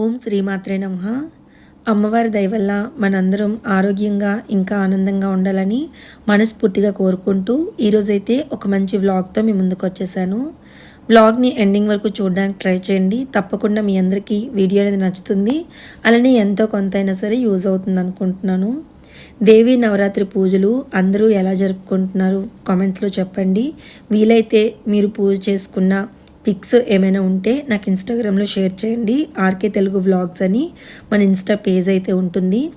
ఓం శ్రీమాత్రే నమ. అమ్మవారి దయవల్ల మనందరం ఆరోగ్యంగా ఇంకా ఆనందంగా ఉండాలని మనస్ఫూర్తిగా కోరుకుంటూ ఈరోజైతే ఒక మంచి వ్లాగ్తో మీ ముందుకు వచ్చేసాను. వ్లాగ్ని ఎండింగ్ వరకు చూడడానికి ట్రై చేయండి. తప్పకుండా మీ అందరికీ వీడియో అనేది నచ్చుతుంది. అలానే ఎంతో కొంత అయినా సరే యూజ్ అవుతుంది అనుకుంటున్నాను. దేవి నవరాత్రి పూజలు అందరూ ఎలా జరుపుకుంటున్నారు కామెంట్స్లో చెప్పండి. వీలైతే మీరు పూజ చేసుకున్న పిక్స్ ఏమైనా ఉంటే నాకు ఇన్స్టాగ్రామ్లో షేర్ చేయండి. ఆర్కే తెలుగు వ్లాగ్స్ అని మన ఇన్స్టా పేజ్ అయితే ఉంటుంది.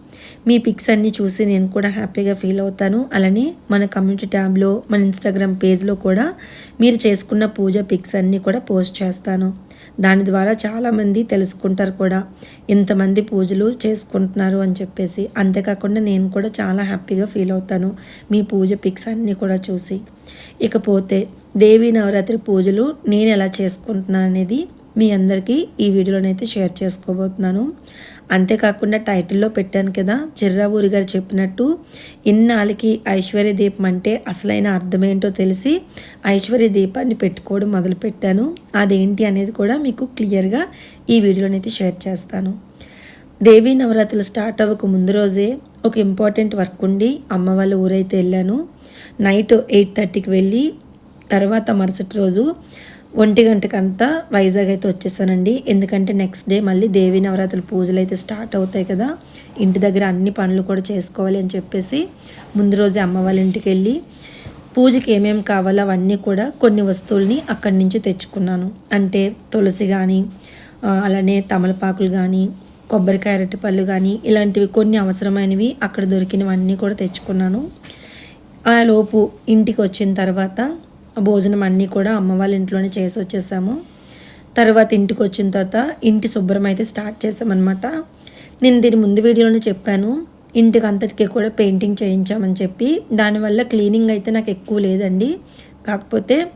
మీ పిక్స్ అన్నీ చూసి నేను కూడా హ్యాపీగా ఫీల్ అవుతాను. అలానే మన కమ్యూనిటీ ట్యాబ్లో మన ఇన్స్టాగ్రామ్ పేజ్లో కూడా మీరు చేసుకున్న పూజ పిక్స్ అన్నీ కూడా పోస్ట్ చేస్తాను. దాని ద్వారా చాలామంది తెలుసుకుంటారు కూడా. ఇంతమంది పూజలు చేసుకుంటున్నారు అని చెప్పేసి. అంతేకాకుండా నేను కూడా చాలా హ్యాపీగా ఫీల్ అవుతాను మీ పూజ పిక్స్ అన్నీ కూడా చూసి. ఇకపోతే దేవీ నవరాత్రి పూజలు నేను ఎలా చేసుకుంటున్నాను అనేది మీ అందరికీ ఈ వీడియోలోనైతే షేర్ చేసుకోబోతున్నాను. అంతేకాకుండా టైటిల్లో పెట్టాను కదా చిర్రావూరి గారు చెప్పినట్టు ఇన్నాళ్ళకి ఐశ్వర్య దీపం అంటే అసలైన అర్థమేంటో తెలిసి ఐశ్వర్య దీపాన్ని పెట్టుకోవడం మొదలుపెట్టాను. అదేంటి అనేది కూడా మీకు క్లియర్గా ఈ వీడియోనైతే షేర్ చేస్తాను. దేవీ నవరాత్రులు స్టార్ట్ అవ్వక ముందు రోజే ఒక ఇంపార్టెంట్ వర్క్ ఉండి అమ్మ వాళ్ళ ఊరైతే వెళ్ళాను. నైట్ ఎయిట్ థర్టీకి వెళ్ళి తర్వాత మరుసటి రోజు ఒంటి గంటకంతా వైజాగ్ అయితే వచ్చేసానండి. ఎందుకంటే నెక్స్ట్ డే మళ్ళీ దేవి నవరాత్రుల పూజలు అయితే స్టార్ట్ అవుతాయి కదా. ఇంటి దగ్గర అన్ని పనులు కూడా చేసుకోవాలి అని చెప్పేసి ముందు రోజే అమ్మ వాళ్ళ ఇంటికి వెళ్ళి పూజకి ఏమేమి కావాలో అవన్నీ కూడా కొన్ని వస్తువుల్ని అక్కడి నుంచి తెచ్చుకున్నాను. అంటే తులసి కానీ అలానే తమలపాకులు కానీ కొబ్బరికాయ అరటిపళ్ళు కానీ ఇలాంటివి కొన్ని అవసరమైనవి అక్కడ దొరికినవన్నీ కూడా తెచ్చుకున్నాను. ఆ లోపు ఇంటికి వచ్చిన తర్వాత భోజనం అన్నీ కూడా అమ్మ వాళ్ళ ఇంట్లోనే చేసి వచ్చేసాము. తర్వాత ఇంటికి వచ్చిన తర్వాత ఇంటి శుభ్రం అయితే స్టార్ట్ చేసామన్నమాట. నేను దీని ముందు వీడియోలోనే చెప్పాను. ఇంటికి అంతటికీ కూడా పెయింటింగ్ చేయించామని చెప్పి. దానివల్ల క్లీనింగ్ అయితే నాకు ఎక్కువ లేదండి. కాకపోతే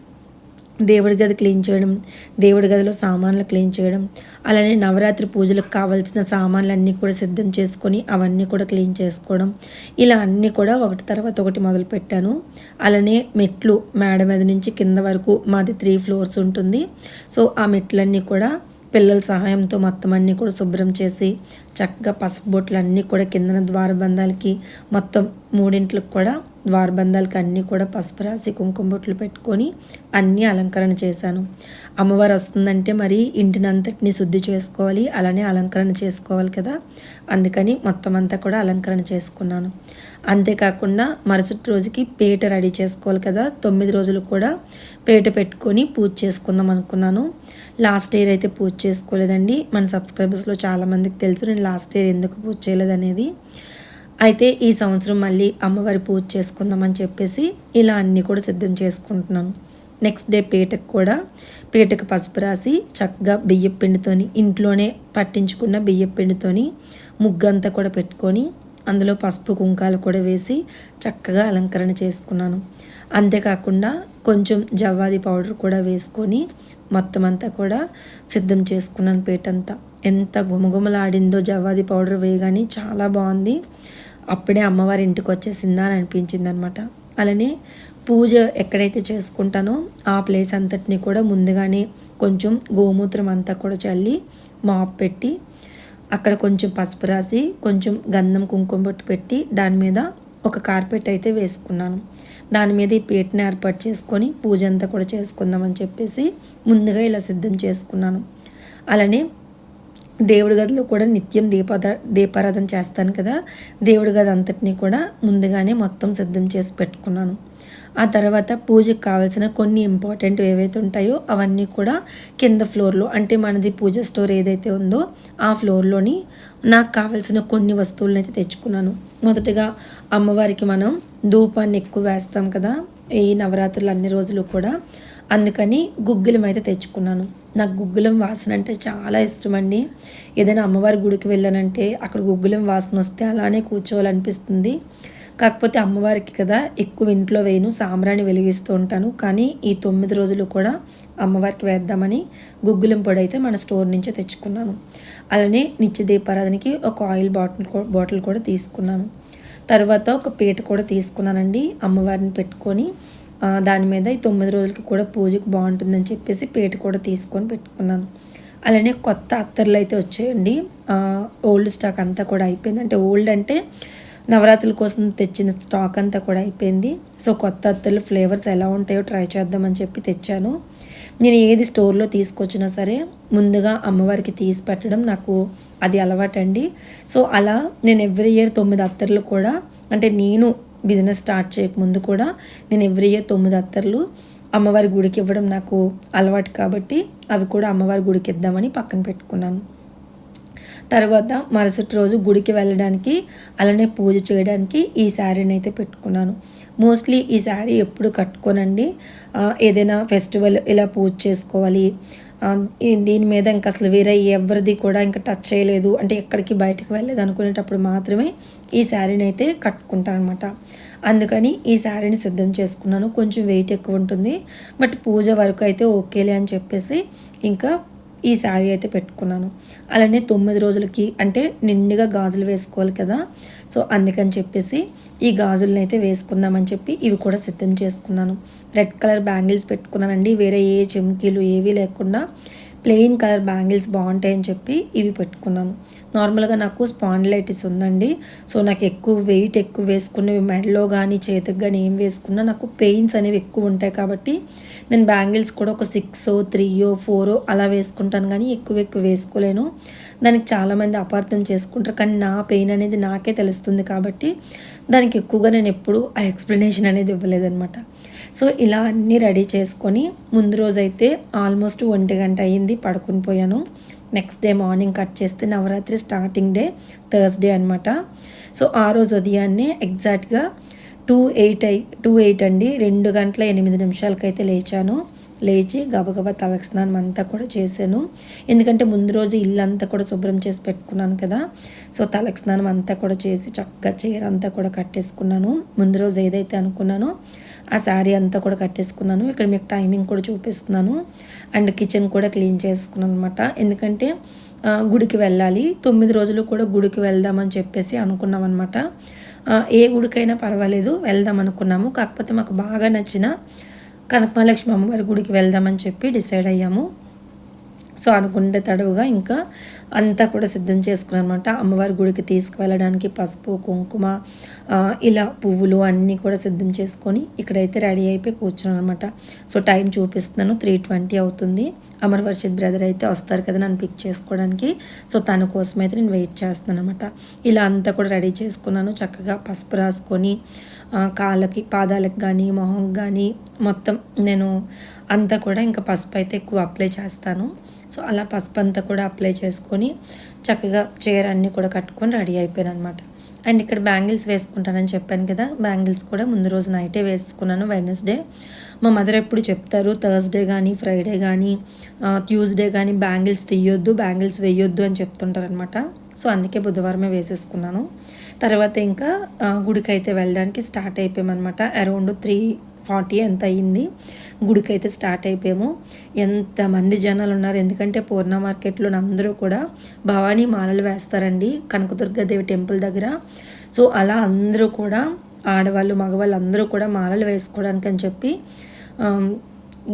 దేవుడి గది క్లీన్ చేయడం దేవుడి గదిలో సామాన్లు క్లీన్ చేయడం అలానే నవరాత్రి పూజలకు కావాల్సిన సామాన్లన్నీ కూడా సిద్ధం చేసుకొని అవన్నీ కూడా క్లీన్ చేసుకోవడం. ఇలా అన్నీ కూడా ఒకటి తర్వాత ఒకటి మొదలు పెట్టాను. అలానే మెట్లు మేడ మీద నుంచి కింద వరకు మాది త్రీ ఫ్లోర్స్ ఉంటుంది. సో ఆ మెట్లన్నీ కూడా పిల్లల సహాయంతో మొత్తం అన్నీ కూడా శుభ్రం చేసి చక్కగా పసుపు బొట్లు అన్నీ కూడా కిందన ద్వారబంధాలకి మొత్తం మూడింట్లకు కూడా ద్వారబంధాలకి అన్నీ కూడా పసుపు రాసి కుంకుమ బొట్లు పెట్టుకొని అన్నీ అలంకరణ చేశాను. అమ్మవారు వస్తుందంటే మరి ఇంటిని అంతటిని శుద్ధి చేసుకోవాలి అలానే అలంకరణ చేసుకోవాలి కదా. అందుకని మొత్తం అంతా కూడా అలంకరణ చేసుకున్నాను. అంతేకాకుండా మరుసటి రోజుకి పేట రెడీ చేసుకోవాలి కదా. తొమ్మిది రోజులు కూడా పేట పెట్టుకొని పూజ చేసుకుందాం అనుకున్నాను. లాస్ట్ ఇయర్ అయితే పూజ చేసుకోలేదండి. మన సబ్స్క్రైబర్స్లో చాలామందికి తెలుసు. నేను లాస్ట్ ఇయర్ ఎందుకు పూజ చేయలేదనేది అయితే ఈ సంవత్సరం మళ్ళీ అమ్మవారి పూజ చేసుకుందామని చెప్పేసి ఇలా అన్నీ కూడా సిద్ధం చేసుకుంటున్నాను. నెక్స్ట్ డే పీటకు కూడా పీటకు పసుపు రాసి చక్కగా బియ్యం పిండితోని ఇంట్లోనే పట్టించుకున్న బియ్యం పిండితోని ముగ్గంతా కూడా పెట్టుకొని అందులో పసుపు కుంకాలు కూడా వేసి చక్కగా అలంకరణ చేసుకున్నాను. అంతేకాకుండా కొంచెం జవ్వాది పౌడర్ కూడా వేసుకొని మొత్తం అంతా కూడా సిద్ధం చేసుకున్నాను పేటంతా. ఎంత గుమగుమలాడిందో జవాది పౌడర్ వేయగానే చాలా బాగుంది. అప్పుడే అమ్మవారి ఇంటికి వచ్చేసిందా అని అనిపించింది అనమాట అలానే పూజ ఎక్కడైతే చేసుకుంటానో ఆ ప్లేస్ అంతటిని కూడా ముందుగానే కొంచెం గోమూత్రం అంతా కూడా చల్లి మాప్ పెట్టి అక్కడ కొంచెం పసుపు రాసి కొంచెం గంధం కుంకుమ బొట్టు పెట్టి దాని మీద ఒక కార్పెట్ అయితే వేసుకున్నాను. దాని మీద ఈ పీటని ఏర్పాటు చేసుకొని పూజ అంతా కూడా చేసుకుందామని చెప్పేసి ముందుగా ఇలా సిద్ధం చేసుకున్నాను. అలానే దేవుడి గదిలో కూడా నిత్యం దీపాద దీపారాధన చేస్తాను కదా. దేవుడి గది అంతటినీ కూడా ముందుగానే మొత్తం సిద్ధం చేసి పెట్టుకున్నాను. ఆ తర్వాత పూజకు కావాల్సిన కొన్ని ఇంపార్టెంట్ ఏవైతే ఉంటాయో అవన్నీ కూడా కింద ఫ్లోర్లో అంటే మనది పూజ స్టోర్ ఏదైతే ఉందో ఆ ఫ్లోర్లోని నాకు కావాల్సిన కొన్ని వస్తువులను అయితే తెచ్చుకున్నాను. మొదటగా అమ్మవారికి మనం ధూపాన్ని ఎక్కువ వేస్తాం కదా ఈ నవరాత్రులు అన్ని రోజులు కూడా. అందుకని గుగ్గులం అయితే తెచ్చుకున్నాను. నాకు గుగ్గులం వాసన అంటే చాలా ఇష్టం అండి ఏదైనా అమ్మవారి గుడికి వెళ్ళానంటే అక్కడ గుగ్గులం వాసన వస్తే అలానే కూర్చోవాలనిపిస్తుంది. కాకపోతే అమ్మవారికి కదా ఎక్కువ ఇంట్లో వేయను సాంబ్రాణి వెలిగిస్తూ ఉంటాను. కానీ ఈ తొమ్మిది రోజులు కూడా అమ్మవారికి వేద్దామని గుగ్గులం పొడి అయితే మన స్టోర్ నుంచే తెచ్చుకున్నాను. అలానే నిత్య దీపారాధనకి ఒక ఆయిల్ బాటిల్ బాటిల్ కూడా తీసుకున్నాను. తర్వాత ఒక పీట కూడా తీసుకున్నానండి. అమ్మవారిని పెట్టుకొని దాని మీద ఈ తొమ్మిది రోజులకి కూడా పూజకు బాగుంటుందని చెప్పేసి పీట కూడా తీసుకొని పెట్టుకున్నాను. అలానే కొత్త అత్తర్లు అయితే వచ్చాయండి. ఓల్డ్ స్టాక్ అంతా కూడా అయిపోయింది. అంటే ఓల్డ్ అంటే నవరాత్రుల కోసం తెచ్చిన స్టాక్ అంతా కూడా అయిపోయింది. సో కొత్త అత్తర్లు ఫ్లేవర్స్ ఎలా ఉంటాయో ట్రై చేద్దామని చెప్పి తెచ్చాను. నేను ఏది స్టోర్లో తీసుకొచ్చినా సరే ముందుగా అమ్మవారికి తీసి పెట్టడం నాకు అది అలవాటండి. సో అలా నేను ఎవ్రీ ఇయర్ తొమ్మిది అత్తర్లు కూడా అంటే నేను బిజినెస్ స్టార్ట్ చేయకముందు కూడా నేను ఎవ్రీ ఇయర్ తొమ్మిది అత్తర్లు అమ్మవారి గుడికి ఇవ్వడం నాకు అలవాటు కాబట్టి అవి కూడా అమ్మవారి గుడికి ఇద్దామని పక్కన పెట్టుకున్నాను. తర్వాత మరుసటి రోజు గుడికి వెళ్ళడానికి అలానే పూజ చేయడానికి ఈ శారీని అయితే పెట్టుకున్నాను. మోస్ట్లీ ఈ శారీ ఎప్పుడు కట్టుకోనండి. ఏదైనా ఫెస్టివల్ ఇలా పూజ చేసుకోవాలి. దీని మీద ఇంకా అసలు వేరే ఎవరిది కూడా ఇంకా టచ్ చేయలేదు. అంటే ఎక్కడికి బయటకు వెళ్ళలేదు అనుకునేటప్పుడు మాత్రమే ఈ శారీని అయితే కట్టుకుంటాను అనమాట అందుకని ఈ శారీని సిద్ధం చేసుకున్నాను. కొంచెం వెయిట్ ఎక్కువ ఉంటుంది. బట్ పూజ వరకు అయితే ఓకేలే అని చెప్పేసి ఇంకా ఈ శారీ అయితే పెట్టుకున్నాను. అలానే తొమ్మిది రోజులకి అంటే నిండుగా గాజులు వేసుకోవాలి కదా. సో అందుకని చెప్పేసి ఈ గాజులను అయితే వేసుకుందామని చెప్పి ఇవి కూడా సిద్ధం చేసుకున్నాను. రెడ్ కలర్ బ్యాంగిల్స్ పెట్టుకున్నానండి. వేరే ఏ చెమ్కీలు ఏవీ లేకుండా ప్లెయిన్ కలర్ బ్యాంగిల్స్ బాగుంటాయని చెప్పి ఇవి పెట్టుకున్నాను. నార్మల్గా నాకు స్పాండిలైటిస్ ఉందండి. సో నాకు ఎక్కువ వెయిట్ ఎక్కువ వేసుకున్నవి మెడలో కానీ చేతికి కానీ ఏం వేసుకున్నా నాకు పెయిన్స్ అనేవి ఎక్కువ ఉంటాయి కాబట్టి నేను బ్యాంగిల్స్ కూడా ఒక సిక్స్ త్రీయో ఫోరో అలా వేసుకుంటాను కానీ ఎక్కువ ఎక్కువ వేసుకోలేను. దానికి చాలామంది అపార్థం చేసుకుంటారు కానీ నా పెయిన్ అనేది నాకే తెలుస్తుంది కాబట్టి దానికి ఎక్కువగా నేను ఎప్పుడు ఆ ఎక్స్ప్లెనేషన్ అనేది ఇవ్వలేదనమాట సో ఇలా అన్నీ రెడీ చేసుకొని ముందు రోజైతే ఆల్మోస్ట్ ఒంటి గంట అయ్యింది పడుకుని పోయాను. నెక్స్ట్ డే మార్నింగ్ కట్ చేస్తే నవరాత్రి స్టార్టింగ్ డే థర్స్డే అనమాట సో ఆ రోజు ఉదయాన్నే ఎగ్జాక్ట్గా టూ ఎయిట్ అయి టూ ఎయిట్ అండి. రెండు గంటల ఎనిమిది నిమిషాలకైతే లేచాను. లేచి గబగబా తలస్నానం స్నానం అంతా కూడా చేశాను. ఎందుకంటే ముందు రోజు ఇల్లు అంతా కూడా శుభ్రం చేసి పెట్టుకున్నాను కదా. సో తలస్నానం స్నానం అంతా కూడా చేసి చక్కగా చీర అంతా కూడా కట్టేసుకున్నాను. ముందు రోజు ఏదైతే అనుకున్నానో ఆ శారీ అంతా కూడా కట్టేసుకున్నాను. ఇక్కడ మీకు టైమింగ్ కూడా చూపిస్తున్నాను. అండ్ కిచెన్ కూడా క్లీన్ చేసుకున్నాను అనమాట ఎందుకంటే గుడికి వెళ్ళాలి. తొమ్మిది రోజులు కూడా గుడికి వెళ్దామని చెప్పేసి అనుకున్నాం అనమాట ఏ గుడికైనా పర్వాలేదు వెళ్దాం అనుకున్నాము. కాకపోతే మాకు బాగా నచ్చిన కనకమహాలక్ష్మి అమ్మవారి గుడికి వెళ్దామని చెప్పి డిసైడ్ అయ్యాము. సో అనుకుంటే తడవుగా ఇంకా అంతా కూడా సిద్ధం చేసుకున్నాను అనమాట అమ్మవారి గుడికి తీసుకువెళ్ళడానికి పసుపు కుంకుమ ఇలా పువ్వులు అన్నీ కూడా సిద్ధం చేసుకొని ఇక్కడైతే రెడీ అయిపోయి కూర్చున్నాను అనమాట సో టైం చూపిస్తున్నాను త్రీ ట్వంటీ అవుతుంది. అమర్ వర్షిత్ బ్రదర్ అయితే వస్తారు కదా నన్ను పిక్ చేసుకోవడానికి. సో తన కోసం అయితే నేను వెయిట్ చేస్తున్నాను అనమాట ఇలా అంతా కూడా రెడీ చేసుకున్నాను చక్కగా పసుపు రాసుకొని కాళ్ళకి పాదాలకు కానీ మొహంకి కానీ మొత్తం నేను అంతా కూడా ఇంకా పసుపు అయితే ఎక్కువ అప్లై చేస్తాను. సో అలా పసుపు అంతా కూడా అప్లై చేసుకొని చక్కగా చీర అన్నీ కూడా కట్టుకొని రెడీ అయిపోయాను అనమాట అండ్ ఇక్కడ బ్యాంగిల్స్ వేసుకుంటానని చెప్పాను కదా బ్యాంగిల్స్ కూడా ముందు రోజు నైటే వేసుకున్నాను. వెడ్నెస్డే మా మదర్ ఎప్పుడు చెప్తారు థర్స్డే కానీ ఫ్రైడే కానీ ట్యూస్డే కానీ బ్యాంగిల్స్ తీయొద్దు బ్యాంగిల్స్ వేయొద్దు అని చెప్తుంటారనమాట సో అందుకే బుధవారమే వేసేసుకున్నాను. తర్వాత ఇంకా గుడికి అయితే వెళ్ళడానికి స్టార్ట్ అయిపోయామన్నమాట. అరౌండ్ త్రీ ఫార్టీ ఎంత అయ్యింది గుడికైతే స్టార్ట్ అయిపోయాము. ఎంతమంది జనాలు ఉన్నారు ఎందుకంటే పూర్ణ మార్కెట్లో అందరూ కూడా భవానీ మాలలు వేస్తారండి కనకదుర్గాదేవి టెంపుల్ దగ్గర. సో అలా అందరూ కూడా ఆడవాళ్ళు మగవాళ్ళు అందరూ కూడా మాలలు వేసుకోవడానికి అని చెప్పి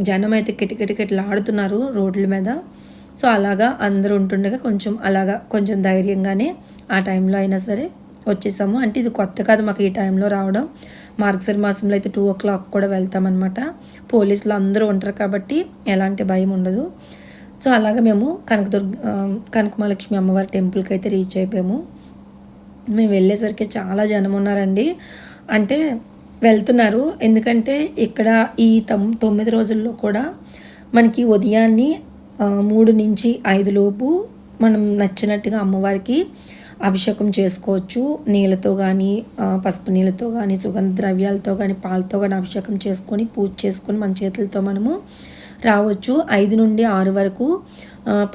జనం అయితే కిటకిటకిటలు ఆడుతున్నారు రోడ్ల మీద. సో అలాగా అందరూ ఉంటుండగా కొంచెం అలాగా కొంచెం ధైర్యంగానే ఆ టైంలో అయినా సరే వచ్చేసాము. అంటే ఇది కొత్త కాదు మాకు ఈ టైంలో రావడం. మార్గశిర మాసంలో అయితే టూ ఓ క్లాక్ కూడా వెళ్తామన్నమాట. పోలీసులు అందరూ ఉంటారు కాబట్టి ఎలాంటి భయం ఉండదు. సో అలాగా మేము కనకదుర్గ కనకమహాలక్ష్మి అమ్మవారి టెంపుల్కి అయితే రీచ్ అయిపోయాము. మేము వెళ్ళేసరికి చాలా జనం ఉన్నారండి. అంటే వెళ్తున్నారు. ఎందుకంటే ఇక్కడ ఈ తొమ్ తొమ్మిది రోజుల్లో కూడా మనకి ఉదయాన్నే మూడు నుంచి ఐదు లోపు మనం నచ్చినట్టుగా అమ్మవారికి అభిషేకం చేసుకోవచ్చు. నీళ్ళతో కానీ పసుపు నీళ్ళతో కానీ సుగంధ ద్రవ్యాలతో కానీ పాలతో కానీ అభిషేకం చేసుకొని పూజ చేసుకొని మన చేతులతో మనము రావచ్చు. ఐదు నుండి ఆరు వరకు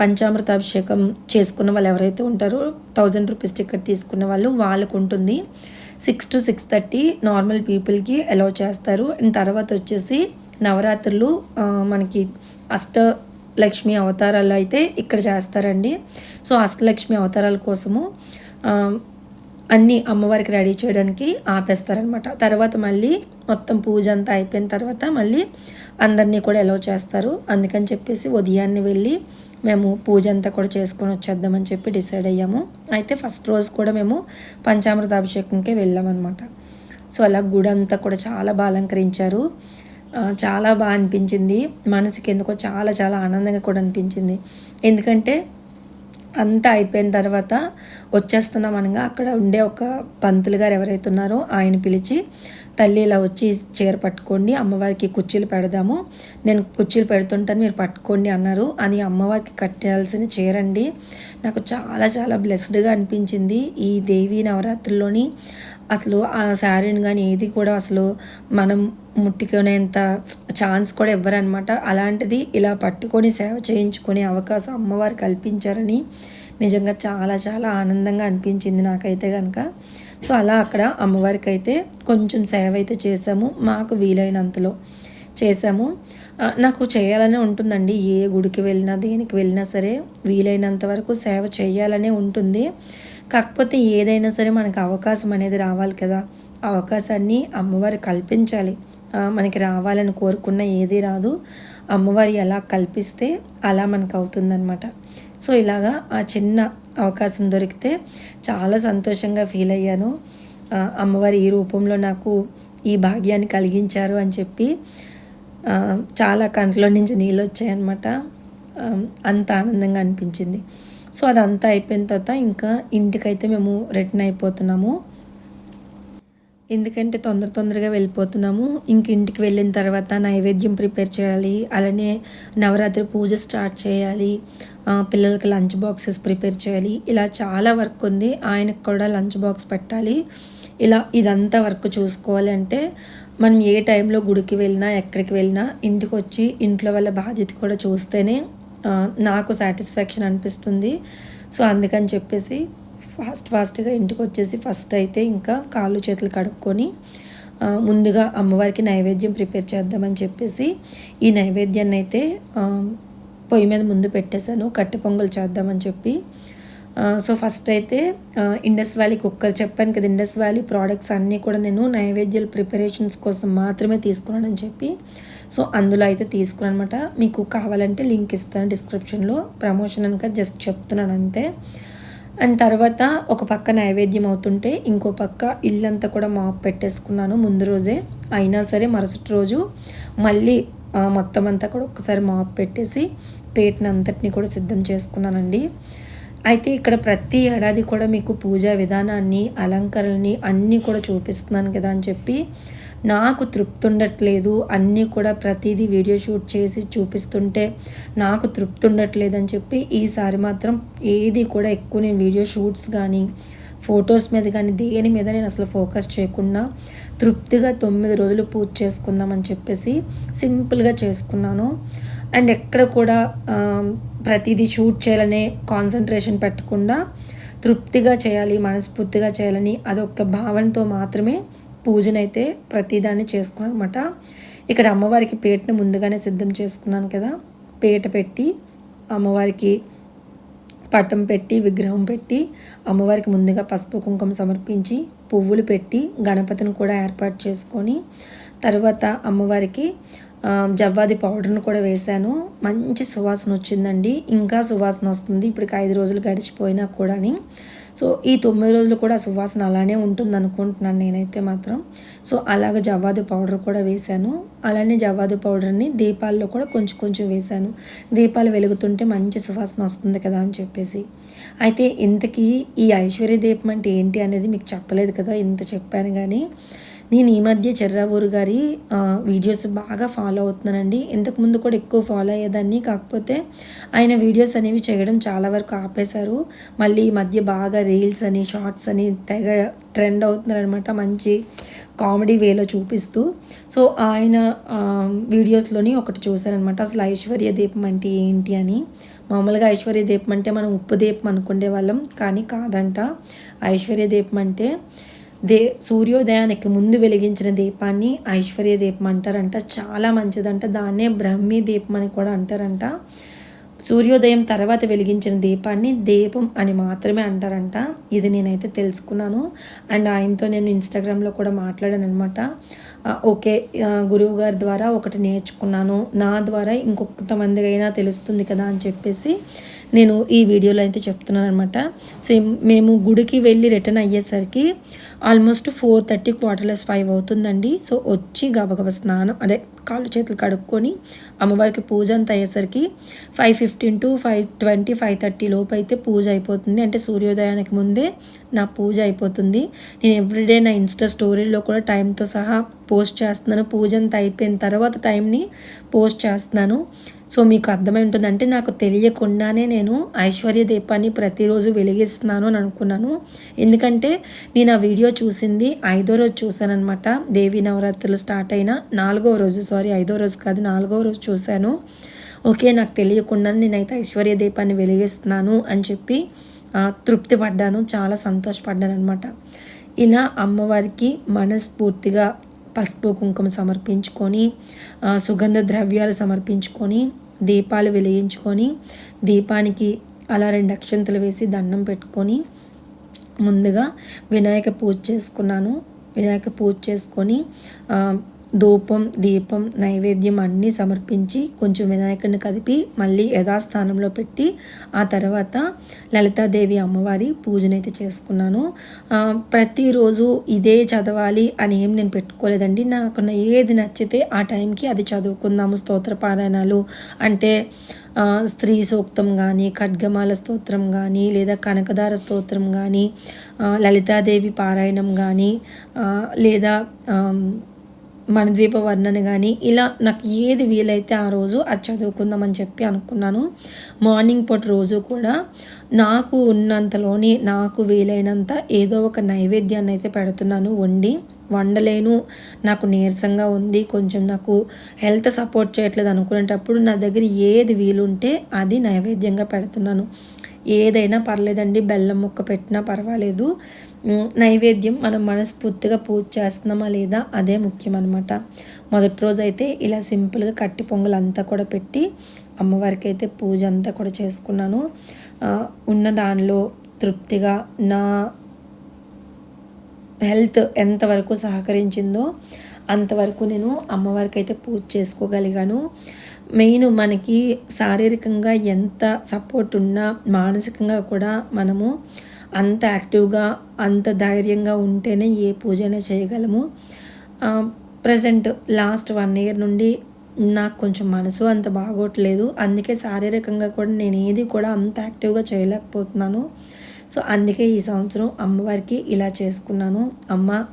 పంచామృత అభిషేకం చేసుకున్న వాళ్ళు ఎవరైతే ఉంటారో థౌజండ్ రూపీస్ టికెట్ తీసుకున్న వాళ్ళు వాళ్ళకు ఉంటుంది. Six to six thirty normal పీపుల్కి అలౌ చేస్తారు. అండ్ తర్వాత వచ్చేసి నవరాత్రులు మనకి అష్ట లక్ష్మి అవతారాలు అయితే ఇక్కడ చేస్తారండి. సో అష్టలక్ష్మి అవతారాల కోసము అన్నీ అమ్మవారికి రెడీ చేయడానికి ఆపేస్తారనమాట తర్వాత మళ్ళీ మొత్తం పూజ అంతా అయిపోయిన తర్వాత మళ్ళీ అందరినీ కూడా ఎలవ్ చేస్తారు. అందుకని చెప్పేసి ఉదయాన్నే వెళ్ళి మేము పూజ అంతా కూడా చేసుకొని వచ్చేద్దామని చెప్పి డిసైడ్ అయ్యాము. అయితే ఫస్ట్ రోజు కూడా మేము పంచామృత అభిషేకంకే వెళ్ళామన్నమాట. సో అలా గుడి అంతా కూడా చాలా బాగా అలంకరించారు. చాలా బాగా అనిపించింది. మనసుకి ఎందుకో చాలా చాలా ఆనందంగా కూడా అనిపించింది. ఎందుకంటే అంతా అయిపోయిన తర్వాత వచ్చేస్తున్నాం అనగా అక్కడ ఉండే ఒక పంతులు గారు ఎవరైతే ఉన్నారో ఆయన పిలిచి తల్లి ఇలా వచ్చి చీర పట్టుకోండి అమ్మవారికి కుర్చీలు పెడదాము. నేను కుర్చీలు పెడుతుంటాను మీరు పట్టుకోండి అన్నారు. అని అమ్మవారికి కట్టాల్సిన చీర అండి. నాకు చాలా చాలా బ్లెస్డ్గా అనిపించింది ఈ దేవి నవరాత్రుల్లోని. అసలు ఆ శారీని కానీ ఏది కూడా అసలు మనం ముట్టుకునేంత ఛాన్స్ కూడా ఇవ్వరనమాట అలాంటిది ఇలా పట్టుకొని సేవ చేయించుకునే అవకాశం అమ్మవారు కల్పించారని నిజంగా చాలా చాలా ఆనందంగా అనిపించింది నాకైతే కనుక సో అలా అక్కడ అమ్మవారికి అయితే కొంచెం సేవ అయితే చేసాము మాకు వీలైనంతలో చేసాము నాకు చేయాలనే ఉంటుందండి. ఏ గుడికి వెళ్ళినా దేనికి వెళ్ళినా సరే వీలైనంత వరకు సేవ చేయాలనే ఉంటుంది. కాకపోతే ఏదైనా సరే మనకు అవకాశం అనేది రావాలి కదా. అవకాశాన్ని అమ్మవారు కల్పించాలి. మనకి రావాలని కోరుకున్న ఏది రాదు. అమ్మవారి ఎలా కల్పిస్తే అలా మనకు అవుతుందన్నమాట. సో ఇలాగా ఆ చిన్న అవకాశం దొరికితే చాలా సంతోషంగా ఫీల్ అయ్యాను. అమ్మవారి ఈ రూపంలో నాకు ఈ భాగ్యాన్ని కలిగించారు అని చెప్పి చాలా కంట్లో నుంచి నీళ్ళు వచ్చాయన్నమాట. అంత ఆనందంగా అనిపించింది. సో అదంతా అయిపోయిన తర్వాత ఇంకా ఇంటికైతే మేము రిటర్న్ అయిపోతున్నాము. ఎందుకంటే తొందర తొందరగా వెళ్ళిపోతున్నాము. ఇంక ఇంటికి వెళ్ళిన తర్వాత నైవేద్యం ప్రిపేర్ చేయాలి. అలానే నవరాత్రి పూజ స్టార్ట్ చేయాలి. పిల్లలకి లంచ్ బాక్సెస్ ప్రిపేర్ చేయాలి. ఇలా చాలా వర్క్ ఉంది. ఆయనకు కూడా లంచ్ బాక్స్ పెట్టాలి. ఇలా ఇదంతా వర్క్ చూసుకోవాలి అంటే మనం ఏ టైంలో గుడికి వెళ్ళినా ఎక్కడికి వెళ్ళినా ఇంటికి వచ్చి ఇంట్లో వాళ్ళ బాధ్యత కూడా చూస్తేనే నాకు సాటిస్ఫాక్షన్ అనిపిస్తుంది. సో అందుకని చెప్పేసి ఫాస్ట్ ఫాస్ట్గా ఇంటికి వచ్చేసి ఫస్ట్ అయితే ఇంకా కాళ్ళు చేతులు కడుక్కొని ముందుగా అమ్మవారికి నైవేద్యం ప్రిపేర్ చేద్దామని చెప్పేసి ఈ నైవేద్యాన్ని అయితే పొయ్యి మీద ముందు పెట్టేశాను కట్టె పొంగల్ చేద్దామని చెప్పి. సో ఫస్ట్ అయితే ఇండస్ వ్యాలీ కుక్కర్ చెప్పాను కదా ఇండస్ వ్యాలీ ప్రోడక్ట్స్ అన్నీ కూడా నేను నైవేద్యాల ప్రిపరేషన్స్ కోసం మాత్రమే తీసుకున్నానని చెప్పి. సో అందులో అయితే తీసుకున్నాను అనమాట మీకు కావాలంటే లింక్ ఇస్తాను డిస్క్రిప్షన్లో ప్రమోషన్ అనక జస్ట్ చెప్తున్నాను అంతే. అండ్ తర్వాత ఒక పక్క నైవేద్యం అవుతుంటే ఇంకో పక్క ఇల్లంతా కూడా మాప్ పెట్టేసుకున్నాను ముందు రోజే. అయినా సరే మరుసటి రోజు మళ్ళీ మొత్తం అంతా కూడా ఒకసారి మాప్ పెట్టేసి పేటనంతటిని కూడా సిద్ధం చేసుకున్నానండి. అయితే ఇక్కడ ప్రతి ఏడాది కూడా మీకు పూజా విధానాన్ని అలంకరణని అన్నీ కూడా చూపిస్తున్నాను కదా అని చెప్పి నాకు తృప్తి ఉండట్లేదు అన్నీ కూడా ప్రతిదీ వీడియో షూట్ చేసి చూపిస్తుంటే నాకు తృప్తి ఉండట్లేదు అని చెప్పి ఈసారి మాత్రం ఏది కూడా ఎక్కువ నేను వీడియో షూట్స్ కానీ ఫొటోస్ మీద కానీ దేని మీద నేను అసలు ఫోకస్ చేయకుండా తృప్తిగా తొమ్మిది రోజులు పూజ చేసుకుందామని చెప్పేసి సింపుల్గా చేసుకున్నాను. అండ్ ఎక్కడ కూడా ప్రతిదీ షూట్ చేయాలనే కాన్సన్ట్రేషన్ పెట్టకుండా తృప్తిగా చేయాలి మనస్ఫూర్తిగా చేయాలని అదొక భావనతో మాత్రమే పూజనైతే ప్రతిదాన్ని చేసుకున్నాను అనమాట ఇక్కడ అమ్మవారికి పేటను ముందుగానే సిద్ధం చేసుకున్నాను కదా. పేట పెట్టి అమ్మవారికి పట్టం పెట్టి విగ్రహం పెట్టి అమ్మవారికి ముందుగా పసుపు కుంకుమ సమర్పించి పువ్వులు పెట్టి గణపతిని కూడా ఏర్పాటు చేసుకొని తర్వాత అమ్మవారికి జవ్వాది పౌడర్ను కూడా వేశాను. మంచి సువాసన వచ్చిందండి. ఇంకా సువాసన వస్తుంది. ఇప్పటికి ఐదు రోజులు గడిచిపోయినా కూడాని. సో ఈ తొమ్మిది రోజులు కూడా సువాసన అలానే ఉంటుంది అనుకుంటున్నాను నేనైతే మాత్రం. సో అలాగ జవ్వాదు పౌడర్ కూడా వేశాను. అలానే జవ్వాదు పౌడర్ని దీపాల్లో కూడా కొంచెం కొంచెం వేశాను. దీపాలు వెలుగుతుంటే మంచి సువాసన వస్తుంది కదా అని చెప్పేసి. అయితే ఇంతకీ ఈ ఐశ్వర్య దీపం అంటే ఏంటి అనేది మీకు చెప్పలేదు కదా ఇంత చెప్పాను కానీ. నేను ఈ మధ్య చెర్రావూరు గారి వీడియోస్ బాగా ఫాలో అవుతున్నానండి. ఇంతకుముందు కూడా ఎక్కువ ఫాలో అయ్యేదాన్ని. కాకపోతే ఆయన వీడియోస్ అనేవి చేయడం చాలా వరకు ఆపేశారు. మళ్ళీ ఈ మధ్య బాగా రీల్స్ అని షార్ట్స్ అని తెగ ట్రెండ్ అవుతున్నారనమాట మంచి కామెడీ వేలో చూపిస్తూ. సో ఆయన వీడియోస్లోని ఒకటి చూశానమాట అసలు ఐశ్వర్య దీపం అంటే ఏంటి అని. మామూలుగా ఐశ్వర్య దీపం అంటే మనం ఉప్పు దీపం అనుకునే వాళ్ళం. కానీ కాదంట. ఐశ్వర్య దీపం అంటే దే సూర్యోదయానికి ముందు వెలిగించిన దీపాన్ని ఐశ్వర్య దీపం అంటారంట. చాలా మంచిదంట. దాన్నే బ్రహ్మీ దీపం అని కూడా అంటారంట. సూర్యోదయం తర్వాత వెలిగించిన దీపాన్ని దీపం అని మాత్రమే అంటారంట. ఇది నేనైతే తెలుసుకున్నాను. అండ్ ఆయనతో నేను ఇన్స్టాగ్రామ్లో కూడా మాట్లాడాను అనమాట ఓకే గురువు గారి ద్వారా ఒకటి నేర్చుకున్నాను. నా ద్వారా ఇంకొంతమందికైనా తెలుస్తుంది కదా అని చెప్పేసి. నేను ఈ వీడియోలో అయితే చెప్తున్నాను అనమాట సేమ్ మేము గుడికి వెళ్ళి రిటర్న్ అయ్యేసరికి almost four thirty quarter less five అవుతుందండి. సో వచ్చి గబగబ స్నానం అదే కాళ్ళు చేతులు కడుక్కొని అమ్మవారికి పూజ అంతా అయ్యేసరికి five fifteen to five twenty five thirty లోపు అయితే పూజ అయిపోతుంది. అంటే సూర్యోదయానికి ముందే నా పూజ అయిపోతుంది. నేను ఎవ్రీడే నా ఇన్స్టా స్టోరీలో కూడా టైంతో సహా పోస్ట్ చేస్తున్నాను. పూజ అంతా అయిపోయిన తర్వాత టైంని పోస్ట్ చేస్తున్నాను. సో మీకు అర్థమై ఉంటుందంటే నాకు తెలియకుండానే నేను ఐశ్వర్య దీపాన్ని ప్రతిరోజు వెలిగిస్తున్నాను అని అనుకున్నాను. ఎందుకంటే నేను ఆ వీడియో చూసింది ఐదో రోజు చూశానమాట దేవి నవరాత్రులు స్టార్ట్ అయిన నాలుగో రోజు సారీ ఐదో రోజు కాదు నాలుగో రోజు చూశాను. ఓకే నాకు తెలియకుండా నేనైతే ఐశ్వర్య దీపాన్ని వెలిగిస్తున్నాను అని చెప్పి తృప్తి పడ్డాను చాలా సంతోషపడ్డాను అనమాట ఇలా అమ్మవారికి మనస్ఫూర్తిగా పసుపు కుంకుమ సమర్పించుకొని సుగంధ ద్రవ్యాలు సమర్పించుకొని దీపాలు వెలిగించుకొని దీపానికి అలా రెండు అక్షంతలు వేసి దండం పెట్టుకొని ముందుగా వినాయక పూజ చేసుకున్నాను. వినాయక పూజ చేసుకొని ధూపం దీపం నైవేద్యం అన్నీ సమర్పించి కొంచెం వినాయకుడిని కదిపి మళ్ళీ యథాస్థానంలో పెట్టి ఆ తర్వాత లలితాదేవి అమ్మవారి పూజనైతే చేసుకున్నాను. ప్రతిరోజు ఇదే చదవాలి అని ఏం నేను పెట్టుకోలేదండి. నాకు ఏది నచ్చితే ఆ టైంకి అది చదువుకుందాము స్తోత్ర పారాయణాలు అంటే స్త్రీ సూక్తం కానీ ఖడ్గమాల స్తోత్రం కానీ లేదా కనకదార స్తోత్రం కానీ లలితాదేవి పారాయణం కానీ లేదా మణద్వీప వర్ణన కానీ ఇలా నాకు ఏది వీలైతే ఆ రోజు అది చదువుకుందామని చెప్పి అనుకున్నాను. మార్నింగ్ పూట రోజు కూడా నాకు ఉన్నంతలోని నాకు వీలైనంత ఏదో ఒక నైవేద్యాన్ని అయితే పెడుతున్నాను. వండి వండలేను. నాకు నీరసంగా ఉంది. కొంచెం నాకు హెల్త్ సపోర్ట్ చేయట్లేదు అనుకునేటప్పుడు నా దగ్గర ఏది వీలుంటే అది నైవేద్యంగా పెడుతున్నాను. ఏదైనా పర్లేదండి. బెల్లం ముక్క పెట్టినా పర్వాలేదు. నైవేద్యం మనం మనస్ఫూర్తిగా పూజ చేస్తున్నామా లేదా అదే ముఖ్యం అనమాట మొదటి రోజు అయితే ఇలా సింపుల్గా కట్టి పొంగల్ అంతా కూడా పెట్టి అమ్మవారికి అయితే పూజ అంతా కూడా చేసుకున్నాను. ఉన్న దానిలో తృప్తిగా నా హెల్త్ ఎంతవరకు సహకరించిందో అంతవరకు నేను అమ్మవారికి అయితే పూజ చేసుకోగలిగాను. మెయిన్ మనకి శారీరకంగా ఎంత సపోర్ట్ ఉన్నా మానసికంగా కూడా మనము అంత యాక్టివ్గా అంత ధైర్యంగా ఉంటేనే ఏ పూజైనా చేయగలము. ప్రజెంట్ లాస్ట్ వన్ ఇయర్ నుండి నాకు కొంచెం మనసు అంత బాగోట్లేదు. అందుకే శారీరకంగా కూడా నేను ఏది కూడా అంత యాక్టివ్గా చేయలేకపోతున్నాను. సో అందుకే ఈ సంవత్సరం అమ్మవారికి ఇలా చేసుకున్నాను. అమ్మ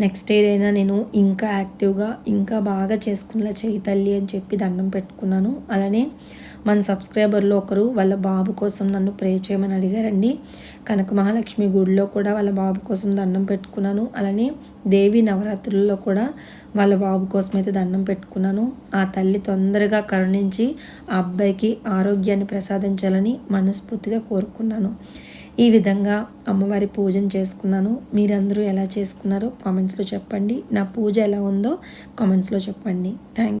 నెక్స్ట్ ఇయర్ అయినా నేను ఇంకా యాక్టివ్గా ఇంకా బాగా చేసుకునేలా చేయి తల్లి అని చెప్పి దండం పెట్టుకున్నాను. అలానే మన సబ్స్క్రైబర్లో ఒకరు వాళ్ళ బాబు కోసం నన్ను ప్రే చేయమని అడిగారండి. కనక మహాలక్ష్మి గుడిలో కూడా వాళ్ళ బాబు కోసం దండం పెట్టుకున్నాను. అలానే దేవి నవరాత్రుల్లో కూడా వాళ్ళ బాబు కోసం అయితే దండం పెట్టుకున్నాను. ఆ తల్లి తొందరగా కరుణించి ఆ అబ్బాయికి ఆరోగ్యాన్ని ప్రసాదించాలని మనస్ఫూర్తిగా కోరుకున్నాను. ఈ విధంగా అమ్మవారి పూజను చేసుకున్నాను. మీరందరూ ఎలా చేసుకున్నారో కామెంట్స్లో చెప్పండి. నా పూజ ఎలా ఉందో కామెంట్స్లో చెప్పండి. థ్యాంక్